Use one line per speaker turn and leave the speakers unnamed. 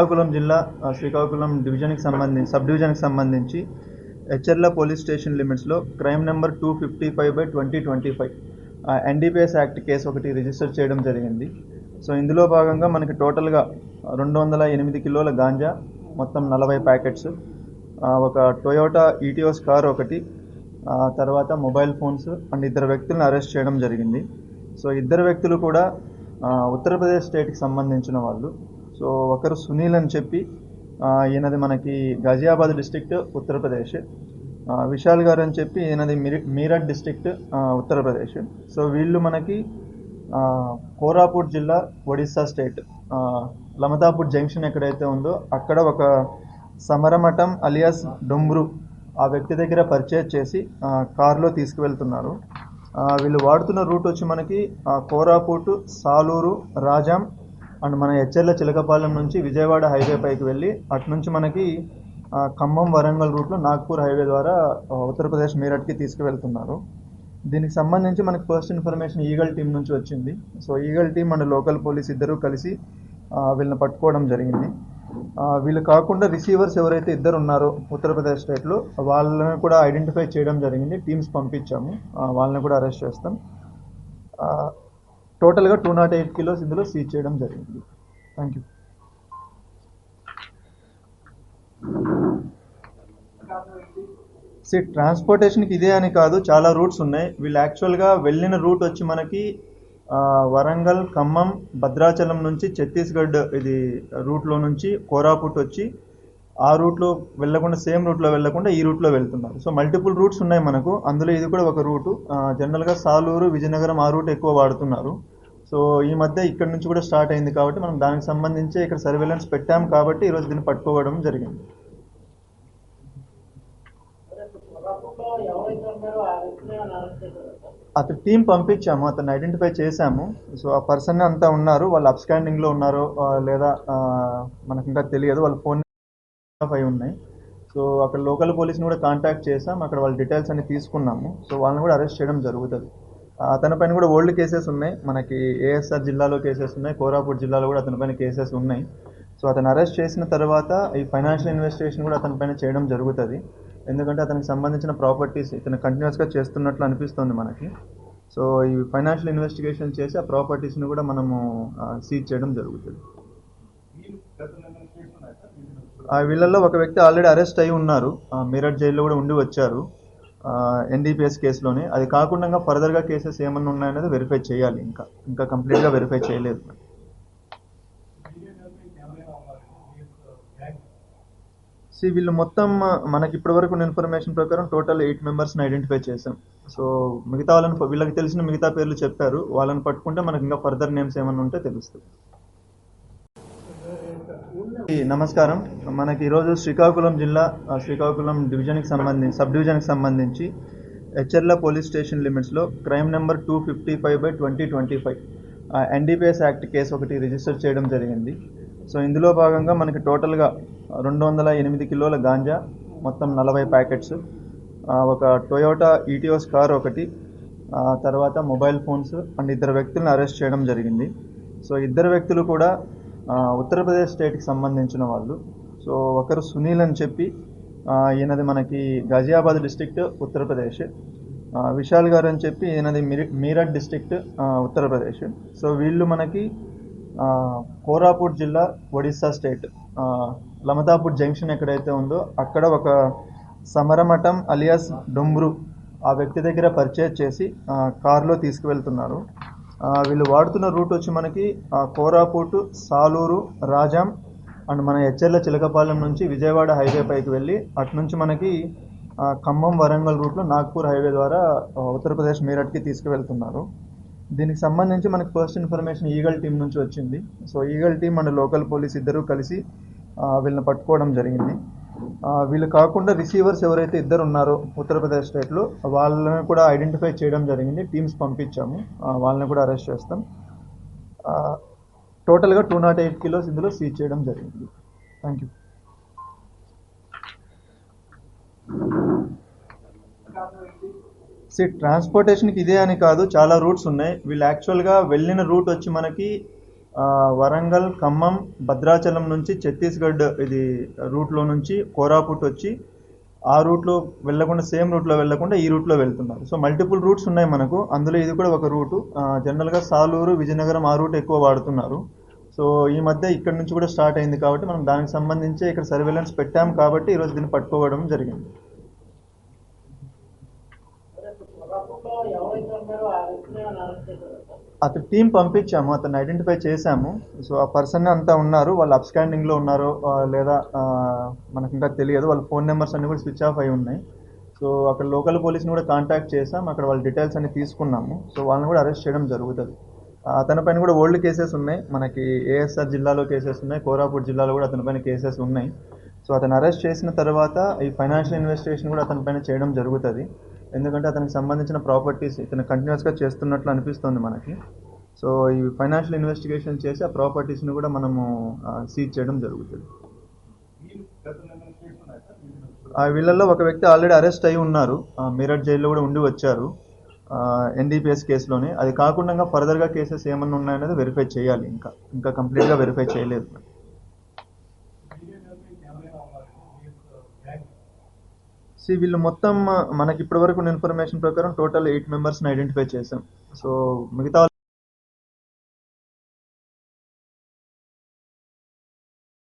శ్రీకాకుళం జిల్లా శ్రీకాకుళం డివిజన్కి సంబంధించి సబ్ డివిజన్కి సంబంధించి హెచ్ఎర్ల పోలీస్ స్టేషన్ లిమిట్స్లో crime number two fifty five by twenty twenty five. NDPS act case ఒకటి రిజిస్టర్ చేయడం జరిగింది. సో ఇందులో భాగంగా మనకి టోటల్గా రెండు వందల ఎనిమిది కిలోల గాంజా మొత్తం నలభై ప్యాకెట్స్ ఒక టొయోటా ఈటీఓస్ కార్ ఒకటి తర్వాత మొబైల్ ఫోన్స్ అండ్ ఇద్దరు వ్యక్తులను అరెస్ట్ చేయడం జరిగింది. సో ఇద్దరు వ్యక్తులు కూడా ఉత్తరప్రదేశ్ స్టేట్కి సంబంధించిన వాళ్ళు. సో ఒకరు సునీల్ అని చెప్పి ఈయనది మనకి గాజియాబాద్ డిస్ట్రిక్ట్ ఉత్తరప్రదేశ్. విశాల్ గారు అని చెప్పి ఈయనది Miri Meerut district Uttar Pradesh. So వీళ్ళు మనకి కోరాపూర్ కోరాపూట్ జిల్లా ఒడిస్సా స్టేట్. లమతాపూర్ జంక్షన్ ఎక్కడైతే ఉందో అక్కడ ఒక సమరమఠం అలియాస్ డొంబ్రు ఆ వ్యక్తి దగ్గర పర్చేజ్ చేసి కారులో తీసుకువెళ్తున్నారు. వీళ్ళు వాడుతున్న రూట్ వచ్చి మనకి కోరాపూట్ సాలూరు రాజాం అండ్ మన హెచ్ఎర్ల చిలకపాలెం నుంచి విజయవాడ హైవే పైకి వెళ్ళి అటు నుంచి మనకి ఖమ్మం వరంగల్ రూట్లో నాగ్పూర్ హైవే ద్వారా ఉత్తరప్రదేశ్ మీరట్కి తీసుకువెళ్తున్నారు. దీనికి సంబంధించి మనకి ఫస్ట్ ఇన్ఫర్మేషన్ ఈగల్ టీం నుంచి వచ్చింది. So eagle team and local police ఇద్దరూ కలిసి వీళ్ళని పట్టుకోవడం జరిగింది. వీళ్ళు కాకుండా రిసీవర్స్ ఎవరైతే ఇద్దరు ఉన్నారో ఉత్తరప్రదేశ్ స్టేట్లో వాళ్ళని కూడా ఐడెంటిఫై చేయడం జరిగింది. టీమ్స్ పంపించాము. వాళ్ళని కూడా అరెస్ట్ చేస్తాం. టోటల్గా టూ నాట్ ఎయిట్ కిలోస్ ఇందులో సీజ్ చేయడం జరిగింది. థ్యాంక్ యూ సీ ట్రాన్స్పోర్టేషన్కి ఇదే అని కాదు చాలా రూట్స్ ఉన్నాయి. వీళ్ళు యాక్చువల్గా వెళ్ళిన రూట్ వచ్చి మనకి వరంగల్ ఖమ్మం భద్రాచలం నుంచి ఛత్తీస్గఢ్ ఇది రూట్లో నుంచి కోరాపుట్ వచ్చి ఆ రూట్లో వెళ్ళకుండా సేమ్ రూట్లో వెళ్ళకుండా ఈ రూట్లో వెళ్తున్నారు. సో మల్టిపుల్ రూట్స్ ఉన్నాయి మనకు. అందులో ఇది కూడా ఒక రూటు. జనరల్గా సాలూరు విజయనగరం ఆ రూట్ ఎక్కువ వాడుతున్నారు. సో ఈ మధ్య ఇక్కడ నుంచి కూడా స్టార్ట్ అయింది కాబట్టి మనం దానికి సంబంధించి ఇక్కడ సర్వేలెన్స్ పెట్టాము కాబట్టి ఈరోజు దీన్ని పట్టుకోవడం జరిగింది. అతను టీం పంపించాము అతన్ని ఐడెంటిఫై చేశాము. సో ఆ పర్సన్ అంతా ఉన్నారు. వాళ్ళు అప్స్టాండింగ్లో ఉన్నారు లేదా మనకు ఇంకా తెలియదు. వాళ్ళ ఫోన్ అయి ఉన్నాయి. సో అక్కడ లోకల్ పోలీస్ని కూడా కాంటాక్ట్ చేసాం. అక్కడ వాళ్ళ డీటెయిల్స్ అన్ని తీసుకున్నాము. సో వాళ్ళని కూడా అరెస్ట్ చేయడం జరుగుతుంది. అతని పైన కూడా ఓల్డ్ కేసెస్ ఉన్నాయి. మనకి ఏఎస్ఆర్ జిల్లాలో కేసెస్ ఉన్నాయి. కోరాపూట్ జిల్లాలో కూడా అతని పైన కేసెస్ ఉన్నాయి. సో అతను అరెస్ట్ చేసిన తర్వాత ఈ ఫైనాన్షియల్ ఇన్వెస్టిగేషన్ కూడా అతని పైన చేయడం జరుగుతుంది. ఎందుకంటే అతనికి సంబంధించిన ప్రాపర్టీస్ ఇతను కంటిన్యూస్గా చేస్తున్నట్లు అనిపిస్తుంది మనకి. సో ఈ ఫైనాన్షియల్ ఇన్వెస్టిగేషన్ చేసి ఆ ప్రాపర్టీస్ని కూడా మనము సీజ్ చేయడం జరుగుతుంది. వీళ్ళల్లో ఒక వ్యక్తి ఆల్రెడీ అరెస్ట్ అయి ఉన్నారు. మీరట్ జైల్లో కూడా ఉండి వచ్చారు. ఎన్డీపీఎస్ కేసులోనే. అది కాకుండా ఫర్దర్గా కేసెస్ ఏమన్నా ఉన్నాయనేది వెరిఫై చేయాలి ఇంకా. ఇంకా కంప్లీట్గా వెరిఫై చేయలేదు. సి వీళ్ళు మొత్తం మనకి ఇప్పటి వరకు ఉన్న ఇన్ఫర్మేషన్ ప్రకారం టోటల్ ఎయిట్ మెంబర్స్ని ఐడెంటిఫై చేసాం సో మిగతా వాళ్ళని వీళ్ళకి తెలిసిన మిగతా పేర్లు చెప్పారు. వాళ్ళని పట్టుకుంటే మనకి ఇంకా ఫర్దర్ నేమ్స్ ఏమైనా ఉంటే తెలుస్తుంది. నమస్కారం. మనకి ఈరోజు శ్రీకాకుళం జిల్లా శ్రీకాకుళం డివిజన్కి సంబంధించి సబ్ డివిజన్కి సంబంధించి హెచ్ఎర్ల పోలీస్ స్టేషన్ లిమిట్స్లో crime number two fifty five by twenty twenty five NDPS act case ఒకటి రిజిస్టర్ చేయడం జరిగింది. సో ఇందులో భాగంగా మనకి టోటల్గా రెండు వందల ఎనిమిది కిలోల గాంజా మొత్తం నలభై ప్యాకెట్స్ ఒక టొయోటా ఈటీఓస్ కార్ ఒకటి తర్వాత మొబైల్ ఫోన్స్ అండ్ ఇద్దరు వ్యక్తులను అరెస్ట్ చేయడం జరిగింది. సో ఇద్దరు వ్యక్తులు కూడా ఉత్తరప్రదేశ్ స్టేట్కి సంబంధించిన వాళ్ళు. సో ఒకరు సునీల్ అని చెప్పి ఈయనది మనకి గాజియాబాద్ డిస్ట్రిక్ట్ ఉత్తరప్రదేశ్ విశాల్ గారు అని చెప్పి ఈయనది Miri Meerut district Uttar Pradesh so వీళ్ళు మనకి కోరాపూర్ కోరాపూట్ జిల్లా ఒడిస్సా స్టేట్ లమతాపూర్ జంక్షన్ ఎక్కడైతే ఉందో అక్కడ ఒక సమరమఠం అలియాస్ డొంబ్రు ఆ వ్యక్తి దగ్గర పర్చేజ్ చేసి కారులో తీసుకువెళ్తున్నారు. వీళ్ళు వాడుతున్న రూట్ వచ్చి మనకి కోరాపూట్ సాలూరు రాజాం అండ్ మన హెచ్ఎర్ల చిలకపాలెం నుంచి విజయవాడ హైవే పైకి వెళ్ళి అటు నుంచి మనకి ఖమ్మం వరంగల్ రూట్లో నాగ్పూర్ హైవే ద్వారా ఉత్తరప్రదేశ్ మీరట్కి తీసుకువెళ్తున్నారు. దీనికి సంబంధించి మనకి ఫస్ట్ ఇన్ఫర్మేషన్ ఈగల్ టీం నుంచి వచ్చింది. So eagle team and local police ఇద్దరూ కలిసి వీళ్ళని పట్టుకోవడం జరిగింది. వీళ్ళు కాకుండా రిసీవర్స్ ఎవరైతే ఇద్దరు ఉన్నారో ఉత్తరప్రదేశ్ స్టేట్లో వాళ్ళని కూడా ఐడెంటిఫై చేయడం జరిగింది. టీమ్స్ పంపించాము. వాళ్ళని కూడా అరెస్ట్ చేస్తాం. టోటల్గా టూ నాట్ ఎయిట్ కిలోస్ ఇందులో సీజ్ చేయడం జరిగింది. Thank you. సి ట్రాన్స్పోర్టేషన్కి ఇదే అని కాదు చాలా రూట్స్ ఉన్నాయి. వీళ్ళు యాక్చువల్గా వెళ్ళిన రూట్ వచ్చి మనకి వరంగల్ ఖమ్మం భద్రాచలం నుంచి ఛత్తీస్గఢ్ ఇది రూట్లో నుంచి కోరాపుట్ వచ్చి ఆ రూట్లో వెళ్ళకుండా సేమ్ రూట్లో వెళ్ళకుండా ఈ రూట్లో వెళ్తున్నారు. సో మల్టిపుల్ రూట్స్ ఉన్నాయి మనకు. అందులో ఇది కూడా ఒక రూటు. జనరల్గా సాలూరు విజయనగరం ఆ రూట్ ఎక్కువ వాడుతున్నారు. సో ఈ మధ్య ఇక్కడ నుంచి కూడా స్టార్ట్ అయింది కాబట్టి మనం దానికి సంబంధించి ఇక్కడ సర్వేలెన్స్ పెట్టాం కాబట్టి ఈరోజు దీన్ని పట్టుకోవడం జరిగింది. అతను టీం పంపించాము అతను ఐడెంటిఫై చేశాము. సో ఆ పర్సన్ అంతా ఉన్నారు. వాళ్ళు అప్స్టాండింగ్ ఉన్నారు ఉన్నారో లేదా మనకు ఇంకా తెలియదు. వాళ్ళ ఫోన్ నెంబర్స్ అన్ని కూడా స్విచ్ ఆఫ్ అయి ఉన్నాయి. సో అక్కడ లోకల్ పోలీస్ని కూడా కాంటాక్ట్ చేసాం అక్కడ వాళ్ళ డీటెయిల్స్ అన్ని తీసుకున్నాము. సో వాళ్ళని కూడా అరెస్ట్ చేయడం జరుగుతుంది. అతని పైన కూడా ఓల్డ్ కేసెస్ ఉన్నాయి. మనకి ఏఎస్ఆర్ జిల్లాలో కేసెస్ ఉన్నాయి. కోరాపూర్ జిల్లాలో కూడా అతని పైన కేసెస్ ఉన్నాయి. సో అతను అరెస్ట్ చేసిన తర్వాత ఈ ఫైనాన్షియల్ ఇన్వెస్టిగేషన్ కూడా అతని పైన చేయడం జరుగుతుంది. ఎందుకంటే అతనికి సంబంధించిన ప్రాపర్టీస్ ఇతను కంటిన్యూస్గా చేస్తున్నట్లు అనిపిస్తుంది మనకి. సో ఈ ఫైనాన్షియల్ ఇన్వెస్టిగేషన్ చేసి ఆ ప్రాపర్టీస్ని కూడా మనము సీజ్ చేయడం జరుగుతుంది. ఆ వీళ్ళల్లో ఒక వ్యక్తి ఆల్రెడీ అరెస్ట్ అయి ఉన్నారు. ఆ, మీరట్ జైల్లో కూడా ఉండి వచ్చారు. ఎన్డీపీఎస్ కేసులోనే. అది కాకుండా ఫర్దర్గా కేసెస్ ఏమన్నా ఉన్నాయనేది వెరిఫై చేయాలి. ఇంకా ఇంకా కంప్లీట్గా వెరిఫై చేయలేదు. సి వీళ్ళు మొత్తం మనకి ఇప్పటివరకు ఉన్న ఇన్ఫర్మేషన్ ప్రకారం టోటల్ ఎయిట్ మెంబర్స్ని ఐడెంటిఫై చేసాం సో మిగతా